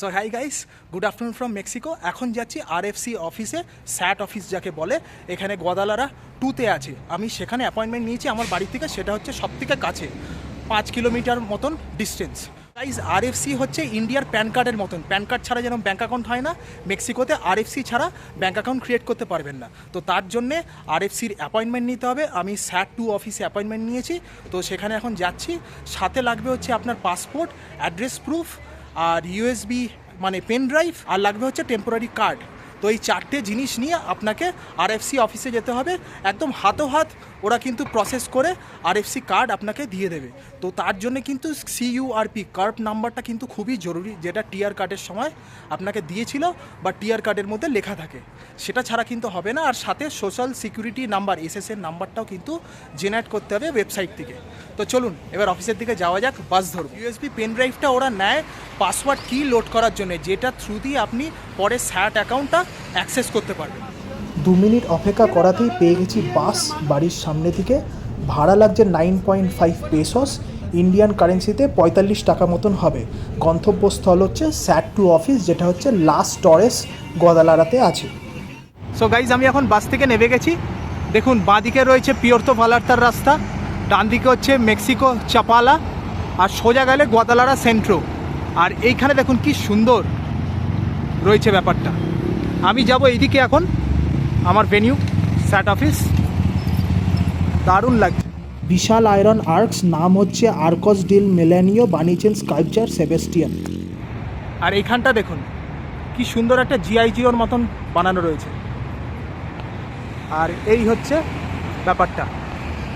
So hi guys good afternoon from Mexico এখন যাচ্ছি RFC অফিসে স্যাট অফিস যাকে বলে। এখানে গদালারা টুতে আছে। আমি সেখানে অ্যাপয়েন্টমেন্ট নিয়েছি আমার বাড়ি থেকে, সেটা হচ্ছে সব থেকে কাছে, পাঁচ কিলোমিটার মতন ডিস্টেন্স গাইজ আরএফসি হচ্ছে ইন্ডিয়ার প্যান কার্ডের মতন। প্যান কার্ড ছাড়া যেরকম ব্যাঙ্ক অ্যাকাউন্ট হয় না মেক্সিকোতে আরএফসি ছাড়া ব্যাঙ্ক অ্যাকাউন্ট ক্রিয়েট করতে পারবেন না। তো তার জন্যে আরএফসির অ্যাপয়েন্টমেন্ট নিতে হবে। আমি স্যাট টু অফিসে অ্যাপয়েন্টমেন্ট নিয়েছি। তো সেখানে এখন যাচ্ছি। সাথে লাগবে হচ্ছে আপনার পাসপোর্ট অ্যাড্রেস প্রুফ আর ইউএসবি মানে পেন ড্রাইভ আর লাগবে হচ্ছে টেম্পোরারি কার্ড তো এই চারটে জিনিস নিয়ে আপনাকে আরএফসি অফিসে যেতে হবে। একদম হাতো হাত ওরা কিন্তু প্রসেস করে আরএফসি কার্ড আপনাকে দিয়ে দেবে। তো তার জন্য কিন্তু সিইউআরপি কার্ড নাম্বারটা কিন্তু খুবই জরুরি, যেটা টিআর কার্ডের সময় আপনাকে দিয়েছিল বা টিআর কার্ডের মধ্যে লেখা থাকে। সেটা ছাড়া কিন্তু হবে না। আর সাথে সোশ্যাল সিকিউরিটি নাম্বার এসএস এর নাম্বারটাও কিন্তু জেনারেট করতে হবে ওয়েবসাইট থেকে। তো চলুন, এবার অফিসের দিকে যাওয়া যাক বাস ধরুন। ইউএসবি পেন ড্রাইভটা ওরা নেয় পাসওয়ার্ড কি লোড করার জন্য, যেটা থ্রু দিয়ে আপনি পরে স্যাট অ্যাকাউন্টটা অ্যাক্সেস করতে পারবেন। দু মিনিট অপেক্ষা করাতেই পেয়ে গেছি বাস বাড়ির সামনে থেকে ভাড়া লাগছে nine point five pesos Indian কারেন্সিতে পঁয়তাল্লিশ টাকা মতন হবে। গন্তব্যস্থল হচ্ছে স্যাট টু অফিস যেটা হচ্ছে লাস্ট টরেস গদালারাতে আছে। সো গাইজ আমি এখন বাস থেকে নেমে গেছি। দেখুন, বাঁদিকে রয়েছে পিওরতো ভালার্তার রাস্তা ডান দিকে হচ্ছে মেক্সিকো চাপালা আর সোজা গেলে গোয়াদালারা সেন্ট্রো আর এইখানে দেখুন কি সুন্দর রয়েছে ব্যাপারটা। আমি যাব এইদিকে এখন। আমার ভেনিউ স্যাট অফিস দারুণ লাগছে। বিশাল আয়রন আর্কস নাম হচ্ছে আর্কস ডিল মেলানিও বানিয়েছেন স্কাল্পচার সেবেস্টিয়ান। আর এইখানটা দেখুন কি সুন্দর একটা জিআই জিওর মতন বানানো রয়েছে। আর এই হচ্ছে ব্যাপারটা।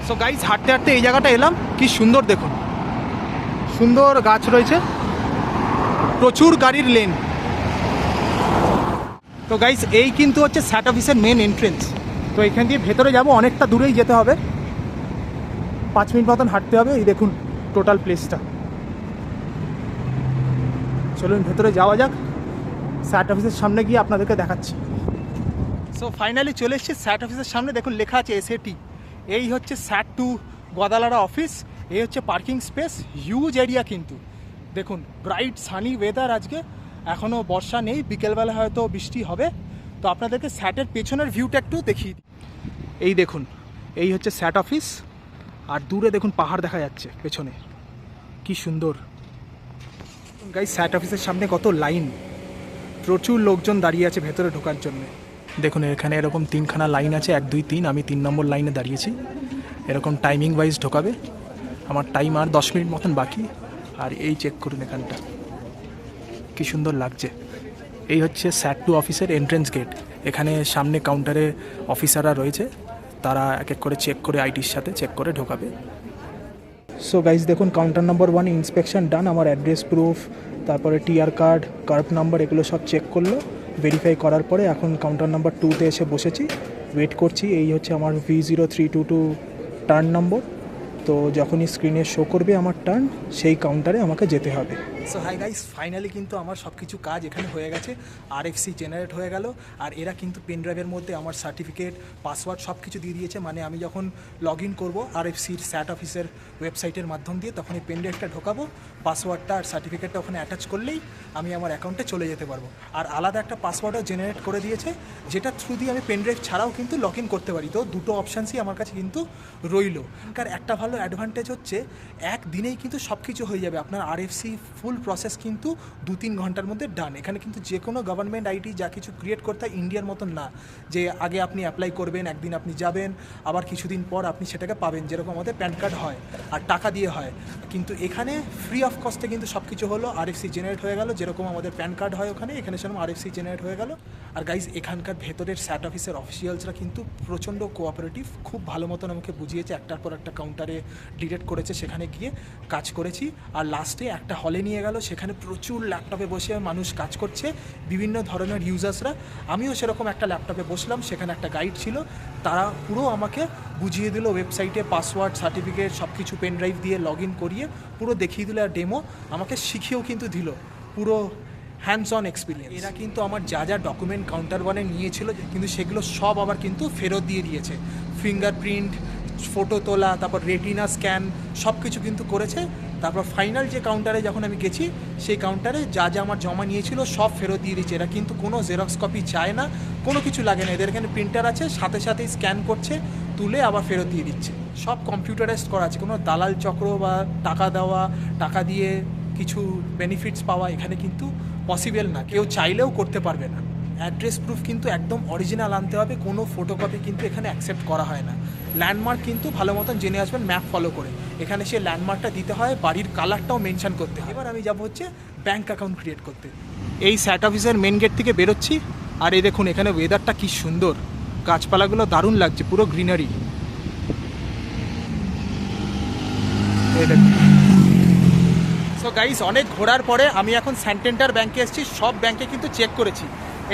সো গাইজ হাঁটতে হাঁটতে এই জায়গাটা এলাম কি সুন্দর দেখুন। সুন্দর গাছ রয়েছে। প্রচুর গাড়ির লেন তো গাইস এই কিন্তু হচ্ছে স্যাট অফিসের মেন এন্ট্রেন্স তো এখান দিয়ে ভেতরে যাব, অনেকটা দূরেই যেতে হবে। পাঁচ মিনিট মতন হাঁটতে হবে, এই দেখুন টোটাল প্লেসটা চলুন, ভেতরে যাওয়া যাক। স্যাট অফিসের সামনে গিয়ে আপনাদেরকে দেখাচ্ছি। সো ফাইনালি চলে এসেছি স্যাট অফিসের সামনে দেখুন লেখা আছে এসএটি এই হচ্ছে স্যাট টু গদালারা অফিস এই হচ্ছে পার্কিং স্পেস হিউজ এরিয়া কিন্তু। দেখুন ব্রাইট সানি ওয়েদার আজকে। এখনও বর্ষা নেই, বিকেলবেলা হয়তো বৃষ্টি হবে। তো আপনাদেরকে স্যাটের পেছনের ভিউটা একটু দেখিয়ে এই দেখুন, এই হচ্ছে স্যাট অফিস। আর দূরে দেখুন পাহাড় দেখা যাচ্ছে, পেছনে। কি সুন্দর। গাই স্যাট অফিসের সামনে কত লাইন। প্রচুর লোকজন দাঁড়িয়ে আছে ভেতরে ঢোকার জন্য। দেখুন, এখানে এরকম তিনখানা লাইন আছে, এক, দুই, তিন। আমি তিন নম্বর লাইনে দাঁড়িয়েছি। এরকম টাইমিং ওয়াইজ ঢোকাবে। আমার টাইম আর দশ মিনিট মতন বাকি। আর এই চেক করুন এখানটা। কি সুন্দর লাগছে। এই হচ্ছে স্যাট টু অফিসের এন্ট্রেন্স গেট এখানে সামনে কাউন্টারে অফিসাররা রয়েছে। তারা এক এক করে চেক করে আইটির সাথে চেক করে ঢোকাবে। সো গাইজ দেখুন counter number one inspection done আমার অ্যাড্রেস প্রুফ তারপরে টিআর কার্ড কার্ভ নাম্বার এগুলো সব চেক করল। ভেরিফাই করার পরে এখন কাউন্টার নাম্বার টুতে এসে বসেছি। ওয়েট করছি। এই হচ্ছে আমার V zero three two two turn number তো যখনই স্ক্রিনে শো করবে আমার টার্ন সেই কাউন্টারে আমাকে যেতে হবে। সো হাই গাইস ফাইনালি কিন্তু আমার সব কিছু কাজ এখানে হয়ে গেছে। আর এফসি জেনারেট হয়ে গেল। আর এরা কিন্তু পেন ড্রাইভের মধ্যে আমার সার্টিফিকেট পাসওয়ার্ড সব কিছু দিয়ে দিয়েছে। মানে আমি যখন লগ ইন করব আর এফসির স্যাট অফিসের ওয়েবসাইটের মাধ্যম দিয়ে, তখন এই পেন ড্রাইভটা ঢোকাবো। পাসওয়ার্ডটা আর সার্টিফিকেটটা ওখানে অ্যাটাচ করলেই আমি আমার অ্যাকাউন্টে চলে যেতে পারব। আর আলাদা একটা পাসওয়ার্ডও জেনারেট করে দিয়েছে, যেটা থ্রু দিয়ে আমি পেন ড্রাইভ ছাড়াও কিন্তু লগ ইন করতে পারি। তো দুটো অপশানসই আমার কাছে কিন্তু রইল। কার একটা ভালো অ্যাডভান্টেজ হচ্ছে একদিনেই কিন্তু সব কিছু হয়ে যাবে। আপনার আরএফসি ফুল প্রসেস কিন্তু দু তিন ঘণ্টার মধ্যে ডান এখানে কিন্তু যে কোনো গভর্নমেন্ট আইটি যা কিছু ক্রিয়েট করতে হয় ইন্ডিয়ার মতন না। যে আগে আপনি অ্যাপ্লাই করবেন, একদিন আপনি যাবেন, আবার কিছুদিন পর আপনি সেটাকে পাবেন, যেরকম আমাদের প্যান কার্ড হয় আর টাকা দিয়ে হয়। কিন্তু এখানে ফ্রি অফ কস্টে কিন্তু সব কিছু হলো আরএফসি জেনারেট হয়ে গেল, যেরকম আমাদের প্যান কার্ড হয় ওখানে, এখানে সেরকম আরএফসি জেনারেট হয়ে গেল। আর গাইজ এখানকার ভেতরের স্যাট অফিসের অফিসিয়ালসরা কিন্তু প্রচণ্ড কোঅপারেটিভ খুব ভালো মতন আমাকে বুঝিয়েছে, একটার পর একটা কাউন্টারে ডিরেক্ট করেছে, সেখানে গিয়ে কাজ করেছি। আর লাস্টে একটা হলে নিয়ে গেল, সেখানে প্রচুর ল্যাপটপে বসে মানুষ কাজ করছে, বিভিন্ন ধরনের ইউজার্সরা আমিও সেরকম একটা ল্যাপটপে বসলাম, সেখানে একটা গাইড ছিল। তারা পুরো আমাকে বুঝিয়ে দিল ওয়েবসাইটে পাসওয়ার্ড সার্টিফিকেট সব কিছু পেন ড্রাইভ দিয়ে লগ ইন করিয়ে পুরো দেখিয়ে দিল আর ডেমো আমাকে শিখিয়েও কিন্তু দিল। পুরো হ্যান্ডস অন এক্সপিরিয়েন্স এরা কিন্তু আমার যা যা ডকুমেন্ট কাউন্টার ওয়ানে নিয়েছিল, কিন্তু সেগুলো সব আবার কিন্তু ফেরত দিয়ে দিয়েছে। ফিঙ্গারপ্রিন্ট ফটো তোলা, তারপর রেটিনা স্ক্যান সব কিছু কিন্তু করেছে। তারপর ফাইনাল যে কাউন্টারে যখন আমি গেছি, সেই কাউন্টারে যা যা আমার জমা নিয়েছিল সব ফেরত দিয়ে দিচ্ছে এরা কিন্তু কোনো জেরক্স কপি চায় না, কোনো কিছু লাগে না। এদের এখানে প্রিন্টার আছে, সাথে সাথেই স্ক্যান করছে, তুলে আবার ফেরত দিয়ে দিচ্ছে। সব কম্পিউটারাইজড করা আছে। কোনো দালাল চক্র বা টাকা দেওয়া, টাকা দিয়ে কিছু বেনিফিটস পাওয়া এখানে কিন্তু পসিবল না। কেউ চাইলেও করতে পারবে না। অ্যাড্রেস প্রুফ কিন্তু একদম অরিজিনাল আনতে হবে, কোনো ফটোকপি কিন্তু এখানে অ্যাকসেপ্ট করা হয় না। ল্যান্ডমার্ক কিন্তু ভালো মতন জেনে আসবেন ম্যাপ ফলো করে। এখানে সে ল্যান্ডমার্কটা দিতে হয়, বাড়ির কালারটাও মেনশান করতে হয়। এবার আমি যাব হচ্ছে ব্যাঙ্ক অ্যাকাউন্ট ক্রিয়েট করতে। এই স্যাট অফিসের মেন গেট থেকে বেরোচ্ছি, আর এই দেখুন এখানে ওয়েদারটা কি সুন্দর। গাছপালাগুলো দারুণ লাগছে, পুরো গ্রিনারি এই দেখুন। সো গাইস অনেক ঘোরার পরে আমি এখন স্যান্টেন্ডার ব্যাংকে এসেছি। সব ব্যাংকে কিন্তু চেক করেছি।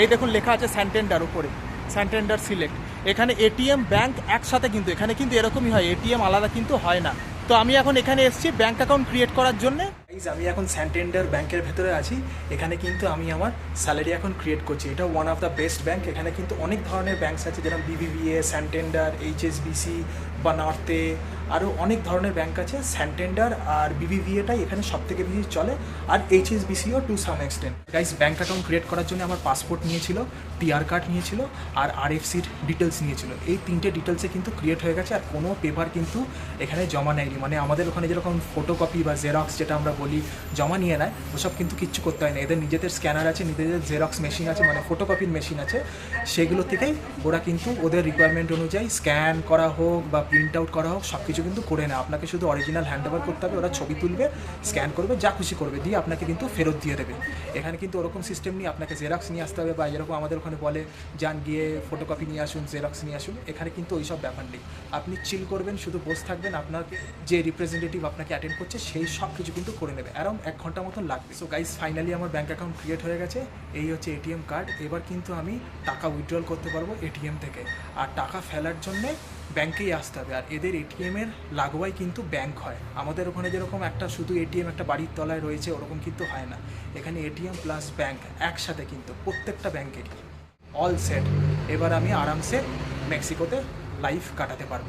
এই দেখুন, লেখা আছে স্যান্টেন্ডার উপরে। স্যান্টেন্ডার সিলেক্ট এখানে এটিএম ব্যাঙ্ক একসাথে কিন্তু, এখানে কিন্তু এরকমই হয়। এটিএম আলাদা কিন্তু হয় না। তো আমি এখন এখানে এসেছি ব্যাঙ্ক অ্যাকাউন্ট ক্রিয়েট করার জন্য। আমি এখন স্যান্টেন্ডার ব্যাংকের ভেতরে আছি। এখানে কিন্তু আমি আমার স্যালারি এখন ক্রিয়েট করছি। এটা one of the best bank এখানে কিন্তু অনেক ধরনের ব্যাংকস আছে, যেরকম বিবিবিএ স্যান্টেন্ডার এইচএসবিসি বা নর্থে আরও অনেক ধরনের ব্যাংক আছে। স্যান্টেন্ডার আর বিবিভিএটাই এখানে সব থেকে বেশি চলে। আর এইচএসবিসিও to some extent guys bank account create করার জন্য আমার পাসপোর্ট নিয়েছিল টিআর কার্ড নিয়েছিল আর আরএফসির ডিটেলস নিয়েছিল। এই তিনটে ডিটেলসে কিন্তু ক্রিয়েট হয়ে গেছে আর কোনো পেপার কিন্তু এখানে জমা নেয়নি। মানে আমাদের ওখানে যেরকম ফটোকপি বা জেরক্স যেটা আমরা বলি জমা নিয়ে নেয়, ওসব কিন্তু কিচ্ছু করতে হয় না। এদের নিজেদের স্ক্যানার আছে, নিজেদের জেরক্স মেশিন আছে মানে ফটোকপির মেশিন আছে, সেগুলো থেকেই ওরা কিন্তু ওদের রিকোয়ারমেন্ট অনুযায়ী স্ক্যান করা হোক বা প্রিন্ট আউট করা হোক সব কিছু কিন্তু করে নেয়। আপনাকে শুধু অরিজিনাল হ্যান্ড ওভার করতে হবে, ওরা ছবি তুলবে স্ক্যান করবে, যা খুশি করবে, দিয়ে আপনাকে কিন্তু ফেরত দিয়ে দেবে। এখানে কিন্তু ওরকম সিস্টেম নিয়ে আপনাকে জেরক্স নিয়ে আসতে হবে বা যেরকম আমাদের ওখানে বলে, যান গিয়ে ফটোকপি নিয়ে আসুন জেরক্স নিয়ে আসুন। এখানে কিন্তু ওই সব ব্যাপার নেই। আপনি চিল করবেন, শুধু বসে থাকবেন, আপনার যে রিপ্রেজেন্টেটিভ আপনাকে অ্যাটেন্ড করছে, সেই সব কিছু কিন্তু করে নেবে অ্যারাউন্ড এক ঘণ্টা মতন লাগবে। সো গাইজ ফাইনালি আমার ব্যাঙ্ক অ্যাকাউন্ট ক্রিয়েট হয়ে গেছে। এই হচ্ছে এটিএম কার্ড এবার কিন্তু আমি টাকা উইথড্রল করতে পারব এটিএম থেকে। আর টাকা ফেলার জন্যে ব্যাংকেই আসতে হবে। আর এদের এটিএমের লাগোয়াই কিন্তু ব্যাংক হয়। আমাদের ওখানে যেরকম একটা শুধু এটিএম একটা বাড়ির তলায় রয়েছে, ওরকম কিন্তু হয় না। এখানে এটিএম প্লাস ব্যাংক একসাথে কিন্তু, প্রত্যেকটা ব্যাংকেরই অল সেট এবার আমি আরামসে মেক্সিকোতে লাইফ কাটাতে পারব।